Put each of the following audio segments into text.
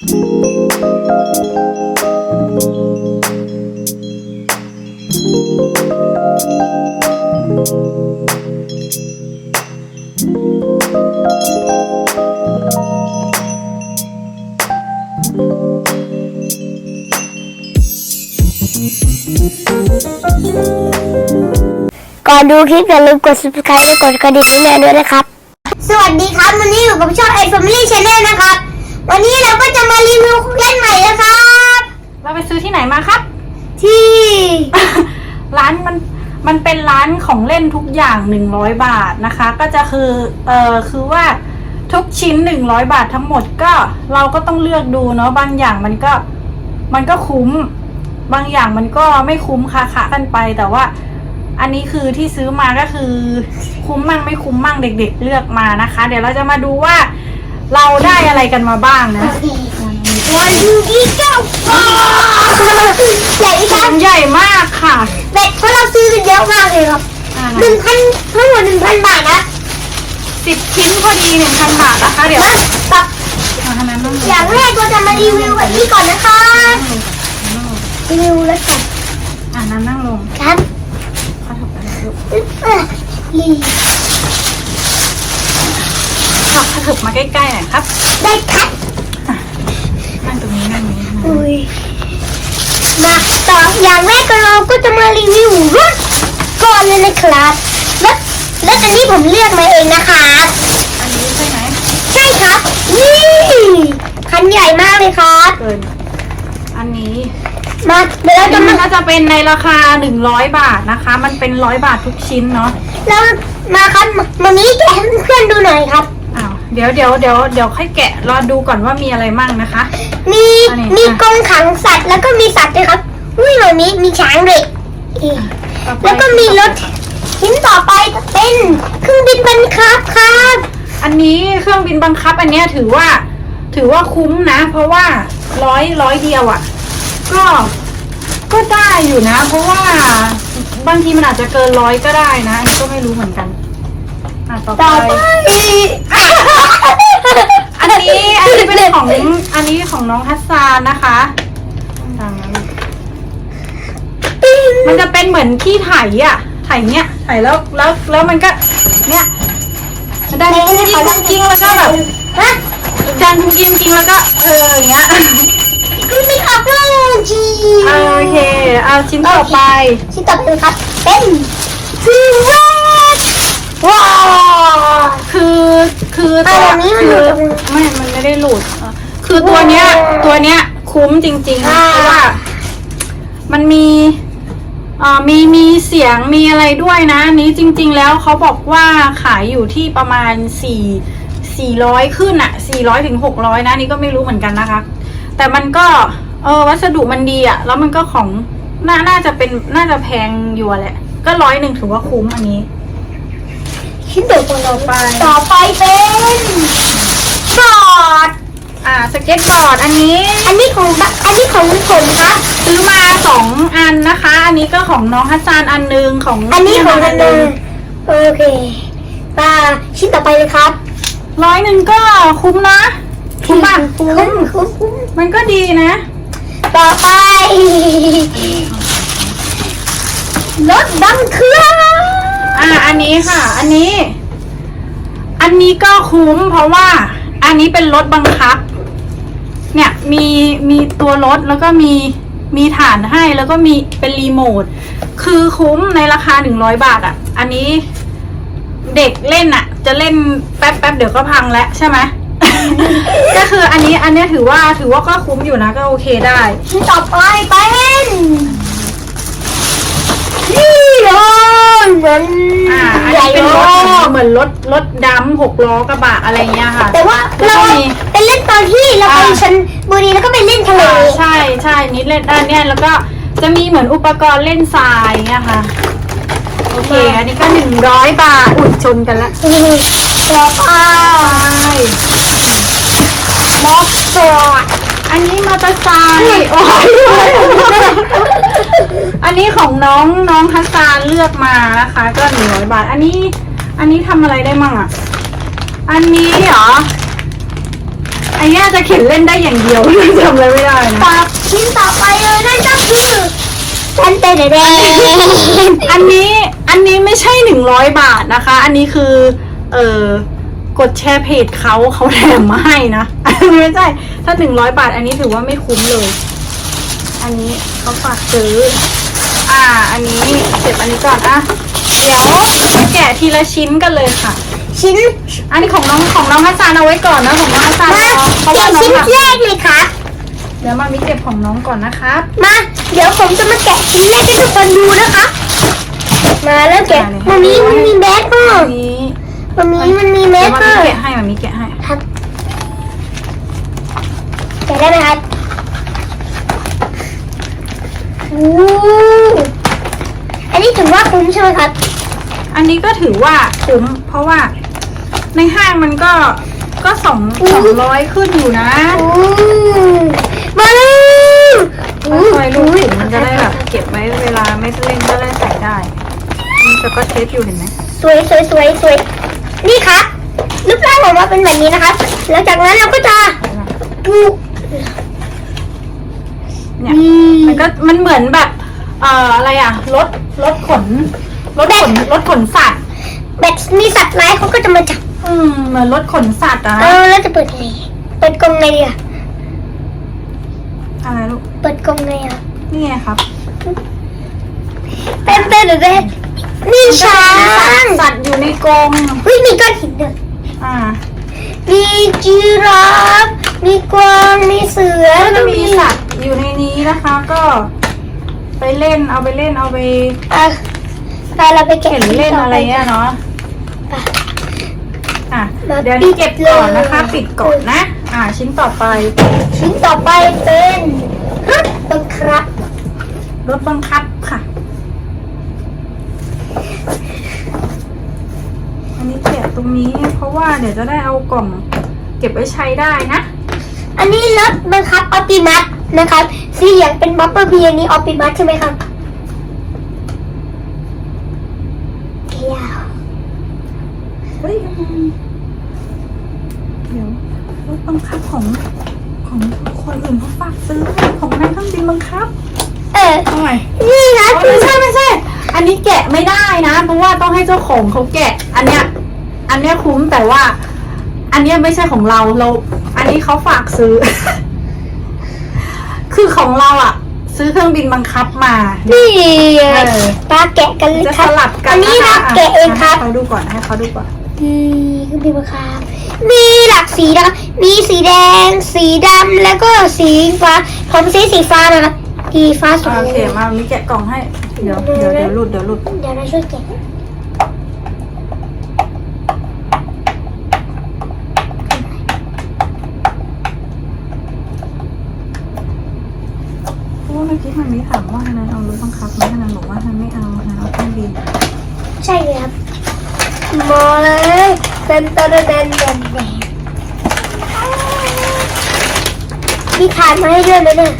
ก่อนดูคลิปอย่าลืมกด subscribe และกดกระดิ่งให้แม่ด้วยนะครับ สวัสดีครับ วันนี้อยู่กับช่อง i Family Channel นะครับ วันนี้เราก็จะ มารีวิวของเล่นใหม่นะครับ เราไปซื้อที่ไหนมาครับ ที่ ร้านมันมันเป็นร้านของเล่นทุกอย่าง 100 บาทนะคะ ก็จะคือเออคือว่าทุกชิ้น 100 บาททั้งหมดก็เราก็ต้องเลือกดูเนาะบางอย่างมันก็มันก็คุ้ม บางอย่างมันก็ไม่คุ้มค่าคะกันไป แต่ว่า อันนี้คือที่ซื้อมาก็คือ คุ้มมั่งไม่คุ้มมั่งเด็ก ๆ เลือกมานะคะ เดี๋ยวเราจะมาดูว่า เราได้อะไรกันมาบ้างนะ วันที่เก้าใหญ่คถุรับงใหญ่มากค่ะเบ็ดเพราะเราซื้อกันเยอะมากเลยครับอ่าหนึ่งพันทั้งหมดหนึ่งพันบาทนะสิบชิ้นพอดีหนึ่งพันบาทนะคะ เดี๋ยวตับมาทำไมต้องอย่างแรกเราจะมารีวิวแบบนี้ก่อนนะครับรีวิวแล้วกันอ่านั่งนั่งลงครับเขาถกอะไรลูกเอ่อรีเขาเขาถึกมาใกล้ๆหน่อยครับ ได้ครับนั่งตรงนี้ นั่งตรงนี้อุ้ยมาต่ออย่างแรกเราก็จะมารีวิวรถก่อนเลยนะครับรถรถอันนี้ผมเลือกมาเองนะครับอันนี้ใช่ไหมใช่ครับนี่คันใหญ่มากเลยครับ เกิน อันนี้มาเดี๋ยวเราอันจะนี้มามันก็จะเป็นในราคาหนึ่งร้อยบาทนะคะ มันเป็นร้อยบาททุกชิ้นเนาะแล้วมาครับมามีแกะให้เพื่อนๆดูหน่อยครับอ้าว เดี๋ยวเดี๋ยวเดี๋ยวเดี๋ยวค่อยแกะรอดูก่อนว่ามีอะไรมั่งนะคะ มีอันนี้มีอะ กรงขังสัตว์แล้วก็มีสัตว์ด้วยครับอุ้ยเหล่านี้มีช้างด้วยอีกต่อไปแล้วก็มีรถชิ้นต่อไปจะเป็นเครื่องบินบังคับครับอันนี้เครื่องบินบังคับอันเนี้ยถือว่า ถือว่าคุ้มนะ เพราะว่าร้อยร้อยเดียวอะ่ะ ก็ก็ได้อยู่นะ เพราะว่าบางทีมันอาจจะเกินร้อยก็ได้นะอันนี้ก็ไม่รู้เหมือนกัน อะต่อต่อไปไปอันนี้ อันนี้เป็นของ อันนี้ของน้องฮัสซานนะคะมันจะเป็นเหมือนที่ไถอะ ไถเนี้ย ไถแล้ว แล้ว แล้วมันก็ เนี้ยมันได้กุ้งกิ้งกุ้งกิ้งแล้วก็แบบฮะดันกุ้งกิ้งกิ้งแล้วก็ เอออย่างเงี้ยคุณมีอัพโหลดจีอ่าโอเค เอาชิ้นต่อไป ชิ้นต่อไปครับ เป็นทีเวส ว้าว คือคือตัวอะแบบนี้มันหลุคือดออกมาไม่มันไม่ได้หลุดอะคือตัวเนี้ยตัวเนี้ย คุ้มจริงๆอ่าเพราะว่า มันมีอ่ามีมีเสียงมีอะไรด้วยนะอันนี้จริง ๆ แล้วเขาบอกว่าขายอยู่ที่ประมาณสี่สี่ร้อยขึ้นอะสี่ร้อยถึงหกร้อยนะอันนี่ก็ไม่รู้เหมือนกันนะคะ แต่มันก็ เออวัสดุมันดีอะแล้วมันก็ของน่าน่าจะเป็นน่าจะแพงอยู่อะแหละ ก็ร้อยหนึ่งถือว่าคุ้มอันนี้ ชิ้นต่อไปต่อไป ต่อไปเป็นบอร์ดอ่าสเก็ตบอร์ดอันนี้ อันนี้ของบะอันนี้ของผมครับ ซื้อมาสองอันนะคะ อันนี้ก็ของน้องฮัสซานอันหนึงของอันนี้ของพี่อันหนึงโอเคตาชิ้นต่อไปเลยครับร้อยหนึ่งก็คุ้มนะคุ้มป่ะคุ้มคุ้มคุ้มมันก็ดีนะ ต่อไปรถดังเครื่อง อ่า อันนี้ค่ะ อันนี้ อันนี้ก็คุ้มเพราะว่า อันนี้เป็นรถบังคับ เนี่ยมีมีตัวรถแล้วก็มีมีฐานให้แล้วก็มีเป็นรีโมท คือคุ้มในราคาหนึ่งร้อยบาทอะ อันนี้เด็กเล่นอะ จะเล่นแป๊บแป๊บๆเดี๋ยวก็พังแล้วใช่ไหม ก็คืออันนี้อันเนี้ยถือว่าถือว่าก็คุ้มอยู่นะก็โอเคได้ชิ้นต่อไปเป็น นี่เลยเหมือนอ่าอันใหญ่นี้เป็นรถมากเหมือนรถรถดำหกล้อกระบะอะไรเงี้ยค่ะ แต่ว่าแล้วเราก็มีไปเล่นตอนที่เราไปอ่า ชนบุรีแล้วก็ไปเล่นทะเล อ่าใช่ใช่นิดเล่นอันเนี้ยแล้วก็จะมีเหมือนอุปกรณ์เล่นทรายเงี้ยค่ะ โอเค อันนี้ก็หนึ่งร้อยบาทอุดชนกันละต่อไปใช่มอสฟอร์ดอันนี้มอเตอร์ไซค์โอ้ย อันนี้ของน้องน้องฮัสซานเลือกมานะคะ ก็หนึ่งร้อยบาท อันนี้ อันนี้ทำอะไรได้มั่งอะ อันนี้เหรออันเนี้ยจะเข็นเล่นได้อย่างเดียวจำอะไรไม่ได้นะต่อชิ้นต่อไปเลยนั่นก็คือฉันเต้นแดงอันนี้อันนี้ไม่ใช่หนึ่งร้อยบาทนะคะ อันนี้คือ เออกดแชร์เพจเขาเขาแถมมาให้นะอันนี้ไม่ใช่ถ้าหนึ่งร้อยบาท อันนี้ถือว่าไม่คุ้มเลย อันนี้เขาฝากซื้อ อ่า อันนี้เก็บอันนี้ก่อนอะเดี๋ยวมาแกะทีละชิ้นกันเลยค่ะ ชิ้นอันนี้ของน้องของน้องฮัสซานเอาไว้ก่อนนะของน้องฮัสซานมาเอาเพราะแกะว่าน้องชิ้นหักแรกเลยครับเดี๋ยวมามีเก็บของน้องก่อนนะครับ มา เดี๋ยวผมจะมาแกะชิ้นแรกให้ทุกคนดูนะคะ มาแล้วแกะมันมีมันมีแบกเกออัร์นนี้มันมีมันมีแบเดี๋ยกวมาเกอมีร์แกะให้มามีแกะให้ครับแกะได้ไหมครับ อู้อันนี้ถือว่าคุ้มใช่ไหมครับ อันนี้ก็ถือว่าคุ้มเพราะว่าในห้างมันก็ก็สองสองร้อยขึ้นอยู่นะอู้มาเลยคอยลูกถึงมันจะได้แบบเก็บไว้เวลาไม่เล่นก็ได้ใส่ได้นี่จะก็เทปอยู่เห็นไหมสวยสวยสวยสวยนี่ครับรูปร่างออกมาเป็นแบบนี้นะครับแล้วจากนั้นเราก็จะปู เนี่ยนี่มันก็มันเหมือนแบบ เอ่ออะไรอะรถรถขนรถขนรถขนสัตว์ แบบมีสัตว์ร้ายเขาก็จะมาจับ อืมเหมือนรถขนสัตว์อะเอนะอแล้วจะเปิดไงเปิดกรงไงดีอะอะไรลูกเปิดกรงไงอะนี่ไงครับเต้นเต้นหรือเต้นนี่ช้างสัตว์อยู่ในกรงเฮ้ยมีก้อนหินด้วยอ่ามีจีราฟมีกวาง มีเสือก็แล้วจะก็มีมีสัตว์อยู่ในนี้ นะคะก็ไปเล่นเอาไปเล่นเอาไปอะไปเราไปแกะเห็นเล่นอะไรเงี้ยเนาะอะเดี๋ยวนี้เก็บก่อนนะคะ ปิดก่อนนะ อ่าชิ้นต่อไป ชิ้นต่อไปเป็นรถบังคับรถบังคับค่ะ อันนี้เก็บตรงนี้เพราะว่าเดี๋ยวจะได้เอากล่อง เก็บไว้ใช้ได้นะ อันนี้รถบังคับออปติมัส นะครับสีเหลืองเป็นบัมเปอร์พีอันนี้ออปติมัสใช่ไหมครับเที่ยวเฮ้ยเดี๋ยวรถบังคับของของคนอื่นเขาฝากซื้อของนายเครื่องบินบังคับ เออทำไมนี่นะอ๋อไม่ใช่ไม่ใช่ อันนี้แกะไม่ได้นะ เพราะว่าต้องให้เจ้าของเขาแกะ อันเนี้ย อันเนี้ยคุ้มแต่ว่า อันเนี้ยไม่ใช่ของเราเรา อันนี้เขาฝากซื้อ คือของเราอะ ซื้อเครื่องบินบังคับมา นี่เออตาแกะกันเลยจะคสรับ ลับกันอันนี้นะนะคะแกะเองครับ ให้เขาดูก่อนให้เขาดูก่อน นี่คือบิบังคับมีหลากสีนะครับมีสีแดง สีดำแล้วก็สีฟ้า ผมสีสีฟ้านะครับสีฟ้าสวยโอเค มามีแกะกล่องให้ เดี๋ยวเดี๋ยวเดี๋ยวหลุดเดี๋ยวหลุด เดี๋ยวเราช่วยแกะ เพราะว่าเมื่อกี้มันมีถามว่าฮันนันเอารถบังคับไหมฮันนันบอกว่าฮันไม่เอาฮันนันเอาเครื่องบินใช่เลยครับมาเลยเต้นเต้นเต้นเต้นเต้นเต้นมีฐานมาให้ด้วยไหมเนี่ย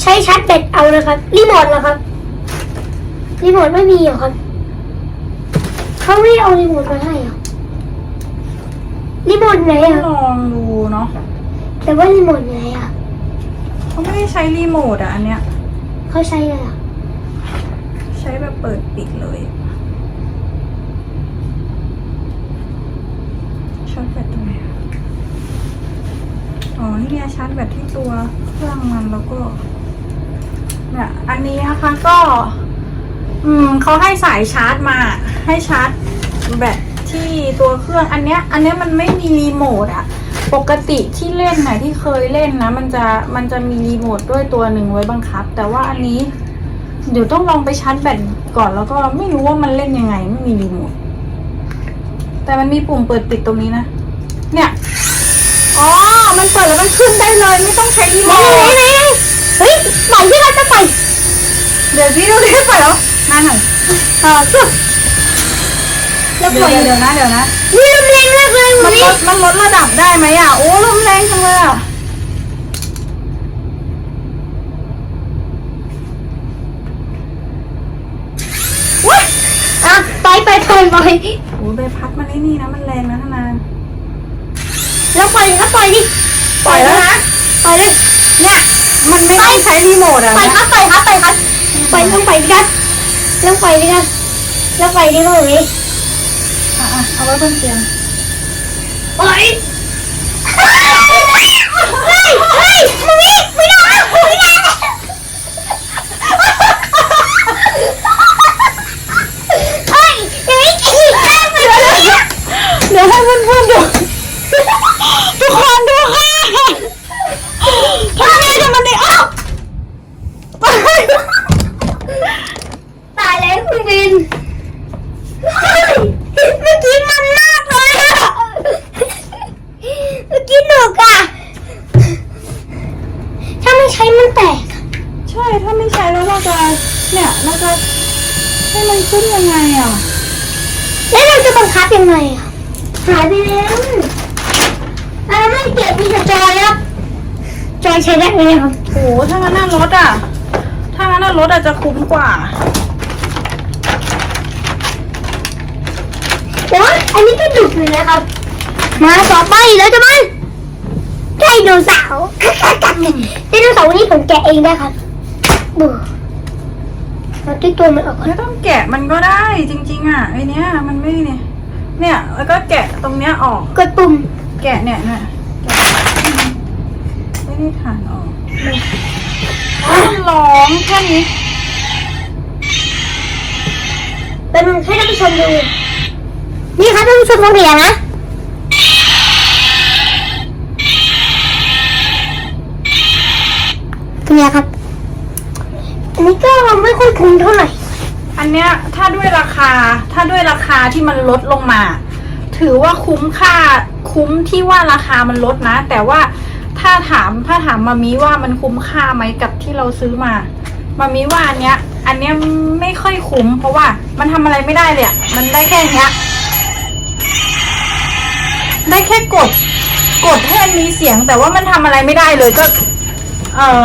ใช้ชาร์จแบตเอานะครับ รีโมทเหรอครับ รีโมทไม่มีเหรอครับเขาไม่เอารีโมทมาให้เหรอรีโมทไหนก็อะลองดูเนาะแต่ว่ารีโมทไหนอะ เขาไม่ได้ใช้รีโมทอะอันเนี้ย เขาใช้อะไรอะใช้แบบเปิดปิดเลยชาร์จแบตตรงไหนอะอ๋อ นี่ไงชาร์จแบตที่ตัวเครื่องมันแล้วก็เนี่ยอันนี้นะคะก็ อืมเขาให้สายชาร์จมา ให้ชาร์จแบตที่ตัวเครื่อง อันเนี้ย อันเนี้ยมันไม่มีรีโมทอะ ปกติที่เล่นนะที่เคยเล่นนะ มันจะมันจะมีรีโมทด้วยตัวหนึ่งไว้บังคับ แต่ว่าอันนี้ เดี๋ยวต้องลองไปชาร์จแบตก่อนแล้วก็ไม่รู้ว่ามันเล่นยังไงไม่มีรีโมทแต่มันมีปุ่มเปิดปิดตรงนี้นะ เนี่ยอ๋อมันเปิดแล้วมันขึ้นได้เลย ไม่ต้องใช้รีโมไหนทไหนไหนเฮ้ยปล่อยที่เราจะปล่อยเดี๋ยวพี่ดูดิเปิดแล้วมาหน่อยเออสุด เดี๋ยวเดี๋ยวเดี๋ยวนะเดี๋ยวนะนี่ลมแรงมากเลยมัวันนลนี้ดมันลดระดับได้ไหมอะโอ้ลมแรงจังเลยอะว้ายอะไปไปไปไปโอ้ใบพัดมันไอ้นี่นะมันแรงนะทนานแล้วปล่อยครับปล่อยดิปล่อยแล้วนะปล่อยเลยเนี่ยมันไม่ต้องใช้รีโมทอะปล่อยครับปล่อยครับปล่อยครับปล่อยต้องปล่อยดิครับต้องปล่อยดิครับต้องปล่อยดิครับแบบนี้ อะอะเอาไว้บนเตียงปล่อยเฮ้ยเฮ้ยเฮ้ยไม่ไม่ได้ไม่ได้เฮ้ยเฮ้ยเฮ้ยเฮ้ยเฮ้ยเดี๋ยวให้เพื่อนๆดูทุกคนดูค่ะทำไมจะมันได้ออกตายแล้วคุณบิน เนี่ยเราจะให้มันขึ้นยังไงอะ แล้วเราจะบังคับยังไงอะหายไปแล้วอ่าไม่เก็บมีแต่จอยครับจอยใช้ได้ไหมครับโหถ้างั้นน่ารถอะ ถ้างั้นน่ารถอาจจะคุ้มกว่าแต่ว่าอันนี้ก็ดุเลยนะครับ มาต่อไปแล้วจะมันไดโนเสาร์ไดโนเสาร์วันนี้ผมแกะเองได้ครับบูเรา ที่ตัวมันออกก่อนไม่ต้องแกะมันก็ได้จริง ๆ อะไอเนี้ยมันไม่เนี่ยเนี่ยแล้วก็แกะตรงเนี้ยออก กดปุ่มแกะเนี่ยเนี่ยแกะไม่ได้ฐานออกมันร้องแค่นี้เป็นให้ท่านผู้ชมดู นี่ครับท่านผู้ชมลองเรียนนะเป็นไงครับ อันนี้ก็ไม่ค่อยคุ้มเท่าไหร่ อันเนี้ยถ้าด้วยราคาถ้าด้วยราคาที่มันลดลงมา ถือว่าคุ้มค่าคุ้มที่ว่าราคามันลดนะ แต่ว่าถ้าถามถ้าถามมามีว่ามันคุ้มค่าไหมกับที่เราซื้อมามามีว่าอันเนี้ย อันเนี้ยไม่ค่อยคุ้ม เพราะว่ามันทำอะไรไม่ได้เลยมันได้แค่เนี้ย ได้แค่กด กดให้มันมีเสียงแต่ว่ามันทำอะไรไม่ได้เลยก็ เออ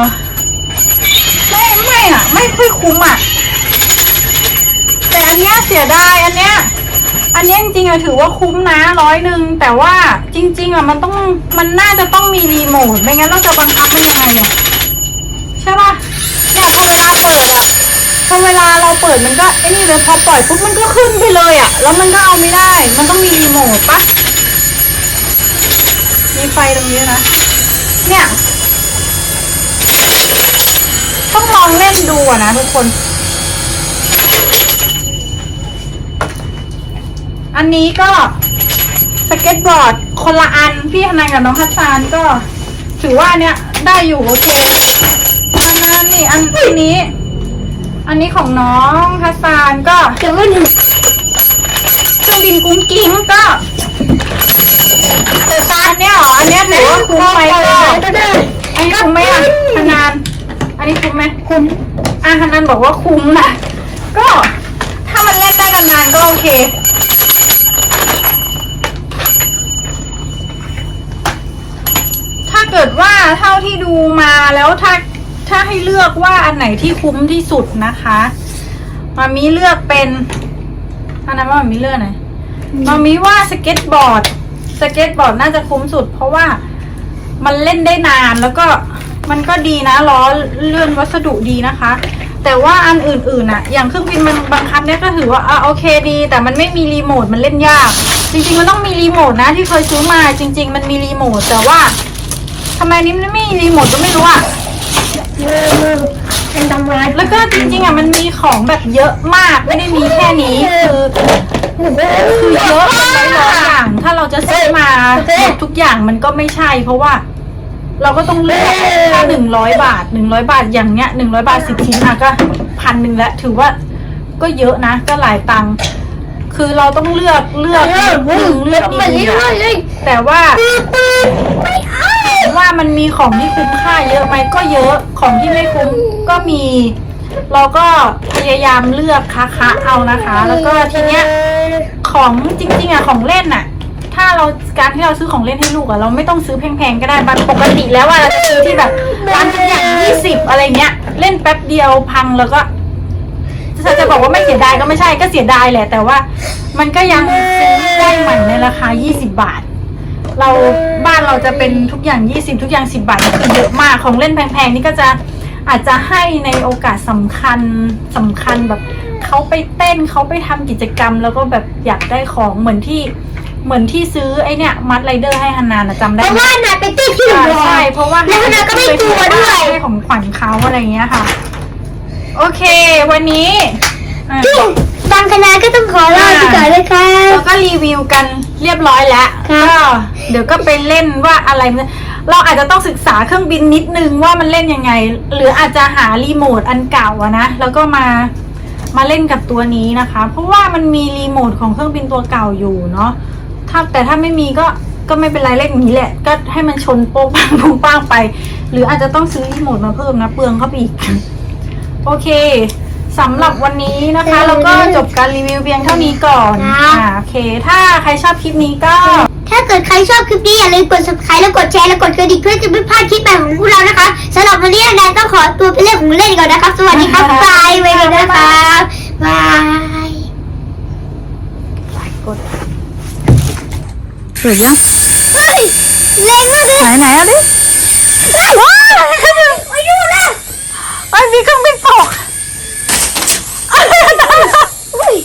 ไม่ค่อยคุ้มอะ แต่อันเนี้ยเสียดายอันเนี้ย อันเนี้ยจริงๆอะถือว่าคุ้มนะร้อยหนึ่งแต่ว่าจริง ๆอะมันต้องมันน่าจะต้องมีรีโมทไม่งั้นเราจะบังคับมันยังไงอะใช่ป่ะเนี่ยพอเวลาเปิดอะพอเวลาเราเปิดมันก็ไอ้นี่เลยพอปล่อยปุ๊บมันก็ขึ้นไปเลยอะแล้วมันก็เอาไม่ได้ มันต้องมีรีโมทปะมีไฟตรงนี้นะ เนี่ย ต้องลองเล่นดูอะนะทุกคน อันนี้ก็สเก็ตบอร์ดคนละอัน พี่ธนายกับน้องฮัสซานก็ ถือว่าอันเนี้ยได้อยู่โอเคอันนั้นนี่อันอันนี้ อันนี้ของน้องฮัสซานก็เดี๋ยวมันเครื่องบินกุ้งกิ้งก็แต่ตาอันเนี้ยเหรออันเนี้ยถือว่าคุ้มไหมก็ก็ได้อันนี้คุ้มไหมอะธนานอั นนี้คุ้มไหมคุ้มอะธนานบอกว่าคุ้มนะก็ถ้ามันเล่นได้นานๆก็โอเค ถ้าเกิดว่าเท่าที่ดูมาแล้วถ้าถ้าให้เลือกว่าอันไหนที่คุ้มที่สุดนะคะมามีเลือกเป็นอันนั้นว่ามามีเลือกไหนมามีว่าสเก็ตบอร์ดสเก็ตบอร์ดน่าจะคุ้มสุด เพราะว่ามันเล่นได้นานแล้วก็ มันก็ดีนะล้อเลื่อนวัสดุดีนะคะ แต่ว่าอันอื่นๆอะอย่างเครื่องบินมันบังคับเนี่ยก็ถือว่าอะโอเคดี แต่มันไม่มีรีโมทมันเล่นยาก จริงๆมันต้องมีรีโมทนะที่เคยซื้อมาจริง ๆ มันมีรีโมทแต่ว่าทำไมนี้มันไม่มีรีโมทก็ไม่รู้อะเยอะมากเป็นตำรายแล้วก็จริงๆอะมันมีของแบบเยอะมากไม่ได้มีแค่นี้คือคือเยอะเป็นร้อยๆอย่างถ้าเราจะซื้อมาหมดทุกอย่างมันก็ไม่ใช่เพราะว่า เราก็ต้องเลือกถ้าหนึ่งร้อยบาทหนึ่งร้อยบาทอย่างเนี้ยหนึ่งร้อยบาทสิบชิ้นอะก็พันหนึ่งแล้วถือว่าก็เยอะนะ ก็หลายตังค์คือเราต้องเลือกเลือกหนึ่งเลือกดีๆอะแต่ว่าไม่เอาว่ามันมีของที่คุ้มค่าเยอะไหมก็เยอะของที่ไม่คุ้มก็มี เราก็พยายามเลือกคะคะเอานะคะ แล้วก็ทีเนี้ยของจริงๆอะของเล่นอะถ้าเราการที่เราซื้อของเล่นให้ลูกอะเราไม่ต้องซื้อแพงๆก็ได้บันปกติแล้วว่าเราจะซื้อที่แบบร้านทุกอย่างยี่สิบอะไรเงี้ย เล่นแป๊บเดียวพังแล้วก็จะจะบอกว่าไม่เสียดายก็ไม่ใช่ก็เสียดายแหละ แต่ว่ามันก็ยังซื้อได้ใหม่ในราคา 20 บาท เราบ้านเราจะเป็นทุกอย่าง 20 ทุกอย่าง 10 บาทนี่คือเยอะมากของเล่นแพงๆนี่ก็จะอาจจะให้ในโอกาสสำคัญสำคัญแบบเขาไปเต้นเขาไปทำกิจกรรม แล้วก็แบบอยากได้ของเหมือนที่ เหมือนที่ซื้อไอเนี่ยมัดไรเดอร์ให้ฮันนานะจำเพได้ราะไหมว่านาไปเต้นที่หใช่นูใช่เพราะว่าแล้วนาก็ไม่กลัวด้วย ให้ของขวัญเขาอะไรอย่างเงี้ยค่ะ โอเค วันนี้อะ ที่บางคณะก็ต้องขอลาไปก่อนเลยค่ะเราก็รีวิวกันเรียบร้อยแล้วครับก็เดี๋ยวก็ไปเล่นว่าอะไรมันเราอาจจะต้องศึกษาเครื่องบินนิดนึงว่ามันเล่นยังไง หรืออาจจะหารีโมทอันเก่าอะนะแล้วก็มามาเล่นกับตัวนี้นะคะ เพราะว่ามันมีรีโมทของเครื่องบินตัวเก่าอยู่เนาะ ถ้าแต่ถ้าไม่มีก็ก็ไม่เป็นไรเล่นอย่างนี้แหละ ก็ให้มันชนโป๊กปังปุ้งป้างไป หรืออาจจะต้องซื้อรีโมทมาเพิ่มนะเปลืองเข้าไปอีก โอเคสำหรับวันนี้นะคะเราก็จบการรีวิวเพียงเท่านี้ก่อนครับอ่าโอเค ถ้าใครชอบคลิปนี้ก็ ถ้าเกิดใครชอบคลิปนี้อย่าลืมกด subscribe แล้วกดแชร์แล้วกดกระดิ่งเพื่อจะไม่พลาดคลิปใหม่ของพวกเรานะคะสำหรับวันนี้แนนต้องขอตัวไปเล่นของเล่นก่อนนะครับสวัสดีครับบายไปเลยนะครับบาย กด เกิดยังเฮ้ยแรงมากเลยไหนไหนเอาดิว้าวอายุนะไอ้ยมีเครื่องบินตกอุ้ย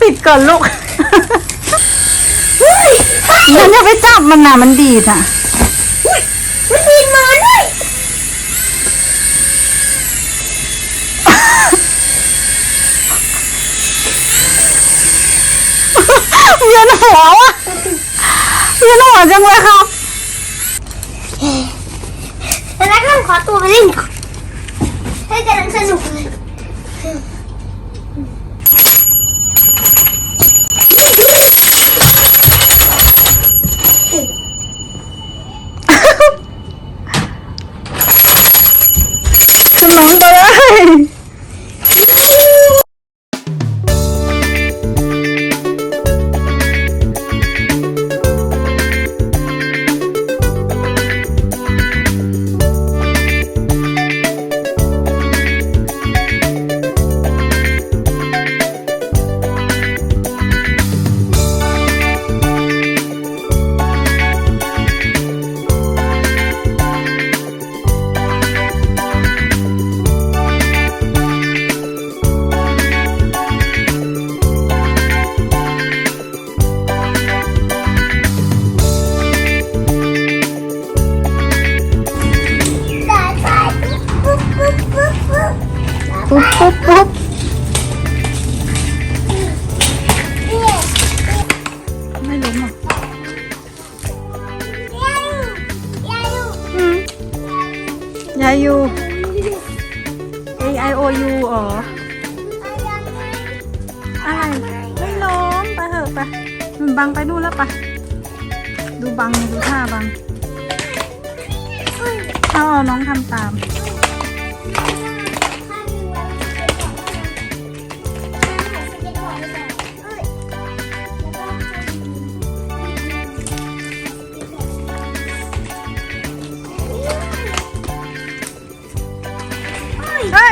ปิดก่อนลูกอุ้ยฉันจะไปจับมันนะมันดีดอะ เวียนหัววะเวียนหัวจังเลยครับแต่แล้วก็ต้องขอตัวไปเล่นก่อนให้กำลังสนุกเลย ปุ๊บปุ๊บปุ๊บไม่ล้มอะอืมยายู A I O U อ๋อ อะไร ไม่ล้มไปเถอะไปมันบังไปนู่นแล้วไป ดูบัง ดูท่าบังเอาเอาน้องทำตาม